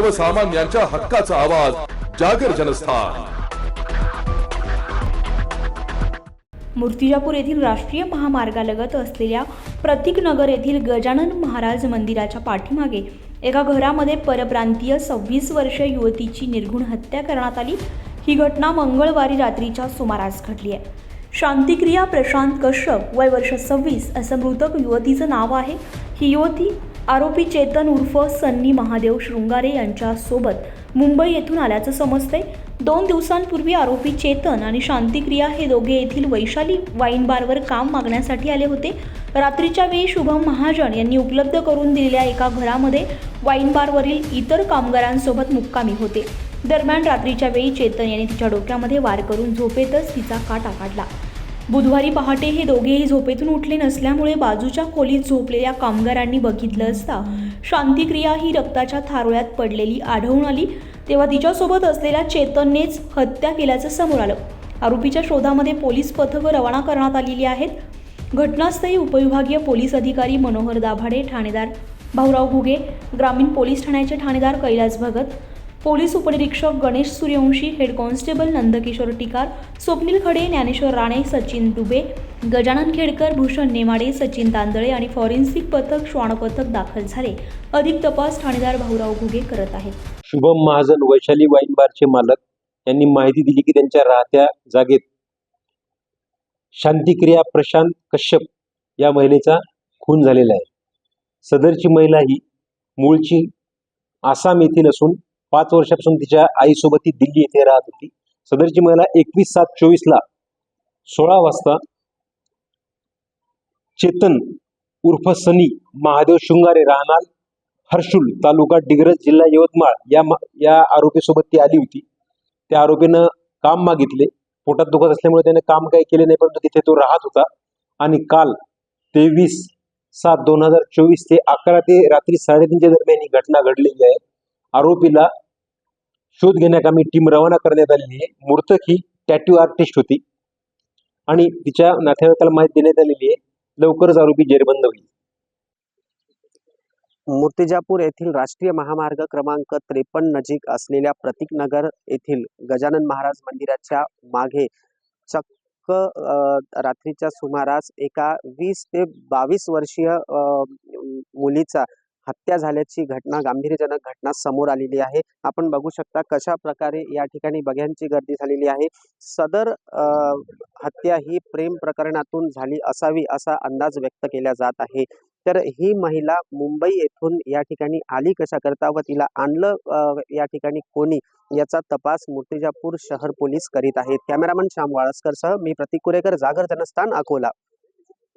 सर्वसामान्यांच्या हक्काचा आवाज जागर जनस्थान. मूर्तिजापूर येथील राष्ट्रीय महामार्गालगत असलेल्या प्रतीकनगर येथील गजानन महाराज मंदिराच्या पाठीमागे एका घरामध्ये परप्रांतीय सव्वीस वर्षीय युवतीची निर्घुण हत्या करण्यात आली. ही घटना मंगळवारी रात्रीच्या सुमारास घडली आहे. शांतिक्रिया प्रशांत कश्यप वय वर्ष सव्वीस असं मृतक युवतीचं नाव आहे. ही युवती आरोपी चेतन उर्फ सन्नी महादेव शृंगारे यांच्यासोबत मुंबई येथून आल्याचं समजतंय. दोन दिवसांपूर्वी आरोपी चेतन आणि शांतिक्रिया हे दोघे येथील वैशाली वाईन बारवर काम मागण्यासाठी आले होते. रात्रीच्या वेळी शुभम महाजन यांनी उपलब्ध करून दिलेल्या एका घरामध्ये वाईन बारवरील इतर कामगारांसोबत मुक्कामी होते. दरम्यान रात्रीच्या वेळी चेतन यांनी तिच्या डोक्यामध्ये वार करून झोपेतच तिचा काटा काढला. बुधवारी पहाटे हे दोघेही झोपेतून उठले नसल्यामुळे बाजूच्या खोलीत झोपलेल्या कामगारांनी बघितलं असता शांतिक्रिया ही रक्ताच्या थारोळ्यात पडलेली आढळून आली. तेव्हा तिच्यासोबत असलेल्या चेतननेच हत्या केल्याचं समोर आलं. आरोपीच्या शोधामध्ये पोलीस पथकं रवाना करण्यात आलेली आहेत. घटनास्थळी उपविभागीय पोलीस अधिकारी मनोहर दाभाडे ठाणेदार भाऊराव घुगे ग्रामीण पोलीस ठाण्याचे ठाणेदार कैलास भगत पोलीस उपनिरीक्षक गणेश सूर्यवंशी हेड कॉन्स्टेबल नंदकिशोर टिकार स्वप्नील खडे ज्ञानेश्वर राणे सचिन दुबे गजानन खेडकर भूषण नेमाडे सचिन तांदळे आणि फॉरेन्सिक पथक श्वान पथक दाखल झाले. अधिक तपास ठाणेदार भाऊराव घुगे करत आहेत शुभम महाजन वैशाली वाईन बारचे मालक. यांनी माहिती दिली की त्यांच्या राहत्या जागेत शांतिक्रिया प्रशांत कश्यप या महिलेचा खून झालेला आहे. सदरची महिला ही मूळची आसाम येथील असून पाच वर्षापासून तिच्या आईसोबत ती दिल्ली येथे राहत होती. सदरची महिला एकवीस सात चोवीसला सोळा वाजता चेतन उर्फ सनी महादेव शृंगारे राहणार हर्षुल तालुका डिग्रज जिल्हा यवतमाळ या या आरोपीसोबत ती आली होती. त्या आरोपीनं काम मागितले. पोटात दुखत असल्यामुळे त्याने काम काही केले नाही परंतु तिथे तो राहत होता. आणि काल तेवीस सात दोन हजार चोवीस ते अकरा ते रात्री साडेतीनच्या दरम्यान ही घटना घडलेली आहे. आरोपीला शोध घेण्याकामी टीम रवाना करण्यात आलेली आहे. मूर्तक ही टॅटू आर्टिस्ट होती. आणि तिच्या नातेवाईकाला माहिती देण्यात आलेली आहे. लवकरच आरोपी जेरबंद होईल. मूर्तिजापूर येथील राष्ट्रीय महामार्ग क्रमांक त्रेपन्न नजीक असलेल्या प्रतीकनगर येथील गजानन महाराज मंदिराच्या मागे चक्क रात्रीच्या सुमारास एका वीस ते बावीस वर्षीय मुलीचा हत्या झाल्याची घटना गांभीर्यजनक घटना समोर आलेली आहे. आपण बघू शकता कशा प्रकारे या ठिकाणी बघ्यांची गर्दी झालेली आहे. सदर हत्या ही प्रेम प्रकरणातून झाली असावी असा अंदाज व्यक्त केला जात आहे. तर ही महिला मुंबई येथून या ठिकाणी आली कशा करता व तिला आणलं या ठिकाणी कोणी याचा तपास मूर्तिजापूर शहर पोलीस करीत आहेत. कॅमेरामन श्याम वाळस्करसह मी प्रतिकुरेकर जागर जनस्थान अकोला.